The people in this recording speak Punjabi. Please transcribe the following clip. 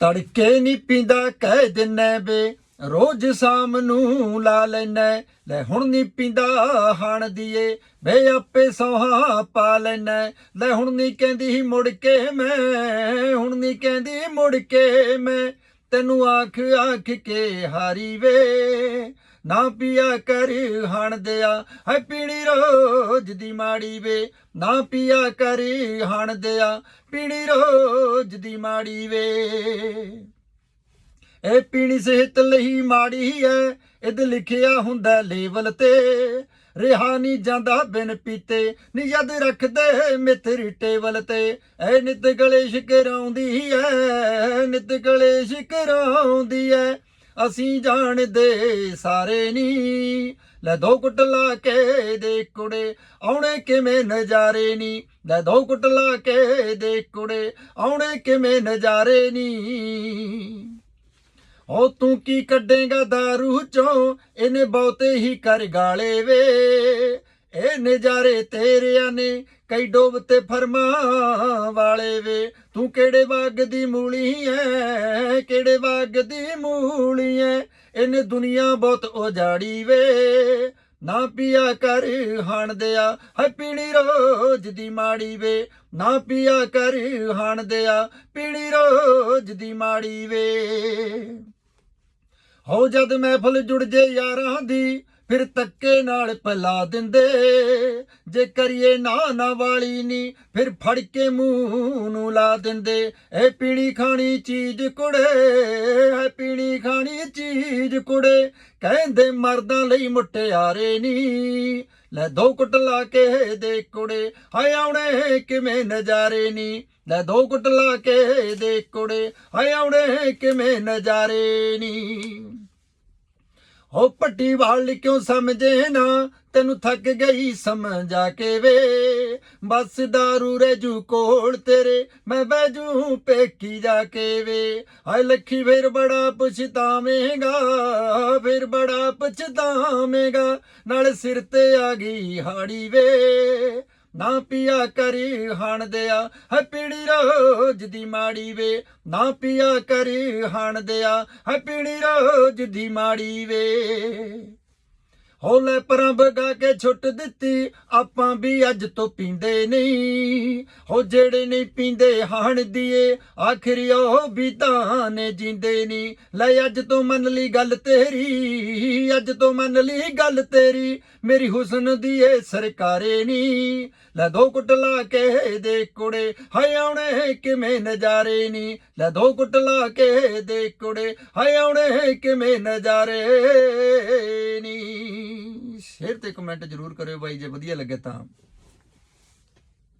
ਤੜਕੇ ਨਹੀਂ ਪੀਂਦਾ ਕਹਿ ਦਿੰਨੇ ਵੇ ਰੋਜ਼ ਸ਼ਾਮ ਨੂੰ ਲਾ ਲੈਨੇ। ਲੈ ਹੁਣ ਨਹੀਂ ਪੀਂਦਾ ਹਣ ਦੀਏ ਵੇ ਆਪੇ ਸੋਹਾ ਪਾ ਲੈਨੇ। ਲੈ ਹੁਣ ਨਹੀਂ ਕਹਿੰਦੀ ਮੁੜ ਕੇ ਮੈਂ, ਹੁਣ ਨਹੀਂ ਕਹਿੰਦੀ ਮੁੜ ਕੇ ਮੈਂ। ਤੈਨੂੰ ਆਖ ਆਖ ਕੇ ਹਾਰੀ ਵੇ ਨਾ ਪੀਆ ਕਰ ਹਣ ਦਿਆ ਹੈ ਪੀਣੀ ਰੋਜ਼ ਦੀ ਮਾੜੀ ਵੇ। ਨਾ ਪੀਆ ਕਰ ਹਣ ਦਿਆ, ਪੀਣੀ ਰੋਜ਼ ਦੀ ਮਾੜੀ ਵੇ। ਇਹ ਪੀਣੀ ਸਿਹਤ ਲਈ ਮਾੜੀ ਐ ਇਹਦੇ ਲਿਖਿਆ ਹੁੰਦਾ ਲੇਵਲ ਤੇ। ਰਿਹਾ ਨਹੀਂ ਜਾਂਦਾ ਬਿਨ ਪੀਤੇ, ਨੀ ਯਦ ਰੱਖਦੇ ਮਿੱਤਰੀ ਟੇਬਲ ਤੇ। ਐ ਨਿਤ ਗਲੇ ਸ਼ਿਕਰਾਉਂਦੀ ਐ, ਨਿਤ ਗਲੇ ਸ਼ਿਕਰਾਉਂਦੀ ਐ। ਅਸੀਂ ਜਾਣਦੇ ਸਾਰੇ ਨੀ। ਲੈ ਦੋ ਕੁੱਟ ਲਾ ਕੇ ਦੇ ਕੁੜੇ, ਆਉਣੇ ਕਿਵੇਂ ਨਜ਼ਾਰੇ ਨੀ। ਲੈ ਦੋ ਕੁੱਟ ਲਾ ਕੇ ਦੇ ਕੁੜੇ, ਆਉਣੇ ਕਿਵੇਂ ਨਜ਼ਾਰੇ ਨੀ। ਓ ਤੂੰ ਕੀ ਕੱਢੇਗਾ दारू ਚੋਂ? ਇਹਨੇ ਬਹੁਤੇ ਹੀ ਕਰ ਗਾਲੇ ਵੇ। ਇਹ ਨਜ਼ਾਰੇ ਤੇਰਿਆਂ ਨੇ ਕਈ ਡੋਬ ਤੇ ਫਰਮਾ ਵਾਲੇ ਵੇ। ਤੂੰ ਕਿਹੜੇ ਬਾਗ ਦੀ ਮੂਲੀ ਐ, ਕਿਹੜੇ ਬਾਗ ਦੀ ਮੂਲੀ ਐ। ਇਹਨੇ ਦੁਨੀਆ ਬਹੁਤ ਉਜਾੜੀ ਵੇ। ਨਾ ਪੀਆ ਕਰ ਹਣ ਦਿਆ ਹੈ ਪੀਣੀ ਰੋਜ਼ ਦੀ ਮਾੜੀ ਵੇ। ਨਾ ਪੀਆ ਕਰ ਹਣ ਪੀਣੀ ਰੋਜ਼ ਦੀ ਮਾੜੀ ਵੇ। ਹੋ ਜਦ ਮਹਿਫਲ ਜੁੜ ਜੇ ਯਾਰਾਂ ਦੀ ਫਿਰ ਤੱਕੇ ਨਾਲ ਪਲਾ ਦਿੰਦੇ। ਜੇ ਕਰੀਏ ਨਾ ਨਾ ਵਾਲੀ ਨੀ, ਫਿਰ ਫੜ ਕੇ ਮੂੰਹ ਨੂੰ ਲਾ ਦਿੰਦੇ। ਇਹ ਪੀਣੀ ਖਾਣੀ ਚੀਜ਼ ਕੁੜੇ ਹੈ ਪੀਣੀ ਖਾਣੀ ਚੀਜ਼ ਕੁੜੇ। ਕਹਿੰਦੇ ਮਰਦਾਂ ਲਈ ਮੁਟਿਆਰੇ ਨੀ, ਲੈ ਦੋ ਕੁੱਟ ਲਾ ਕੇ ਦੇ ਕੁੜੇ। ਹਾਏ ਆਉਣੇ ਕਿਵੇਂ ਨਜ਼ਾਰੇ ਨੀ, ਲੈ ਦੋ ਕੁੱਟ ਲਾ ਕੇ ਦੇ ਕੁੜੇ। ਹਾਏ ਆਉਣੇ ਕਿਵੇਂ ਨਜ਼ਾਰੇ ਨੀ। ਹੋ ਪੱਟੀ ਵਾਲ ਕਿਉਂ ਸਮਝੇ ਨਾ? ਤੈਨੂੰ ਥੱਕ ਗਈ ਸਮਝਾ ਕੇ ਵੇ। ਬਸ ਦਾਰੂ ਰਜੂ ਕੋਲ ਤੇਰੇ, ਮੈਂ ਬੈਜੂ ਪੇਕੀ ਜਾ ਕੇ ਵੇ। ਹਾਏ ਲੱਖੀ, ਫੇਰ ਬੜਾ ਪਛਤਾਵੇਂਗਾ ਫੇਰ ਬੜਾ ਪਛਤਾਵੇਂਗਾ ਨਾਲ ਸਿਰ ਤੇ ਆ ਗਈ ਹਾੜੀ ਵੇ। ਨਾ ਪਿਆ ਕਰੀ ਹਣ ਦਿਆ ਹੈ ਪੀੜੀ ਰੋਜ਼ ਦੀ ਮਾੜੀ ਵੇ। ਨਾ ਪਿਆ ਕਰੀ ਹਣ ਦਿਆ ਹੈ ਪੀੜੀ ਰੋਜ਼ ਦੀ ਮਾੜੀ ਵੇ। ਹੋ ਲੈ ਪਰਾਂ ਬਗਾ ਕੇ ਛੁੱਟ ਦਿੱਤੀ, ਆਪਾਂ ਵੀ ਅੱਜ ਤੋਂ ਪੀਂਦੇ ਨਹੀਂ। ਹੋ ਜਿਹੜੇ ਨਹੀਂ ਪੀਂਦੇ ਹਾਣ ਦੀਏ, ਆਖਰੀ ਉਹ ਵੀ ਤਾਂ ਨੇ ਜਿੰਦੇ ਨਹੀਂ। ਲੈ ਅੱਜ ਤੋਂ ਮੰਨ ਲਈ ਗੱਲ ਤੇਰੀ, ਅੱਜ ਤੋਂ ਮੰਨ ਲਈ ਗੱਲ ਤੇਰੀ, ਮੇਰੀ ਹੁਸਨ ਦੀ ਏ ਸਰਕਾਰੇ ਨਹੀਂ। ਲੈ ਦੋ ਕੁੱਟ ਲਾ ਕੇ ਦੇ ਕੁੜੇ, ਹਾਏ ਆਉਣੇ ਕਿਵੇਂ ਨਜ਼ਾਰੇ ਨਹੀਂ। ਲੈ ਦੋ ਕੁੱਟ ਲਾ ਕੇ ਦੇ ਕੁੜੇ, ਹਾਏ ਆਉਣੇ ਕਿਵੇਂ ਨਜ਼ਾਰੇ। ਸ਼ੇਅਰ ਤੇ ਕਮੈਂਟ ਜ਼ਰੂਰ ਕਰਿਓ ਬਾਈ ਜੇ ਵਧੀਆ ਲੱਗੇ ਤਾਂ।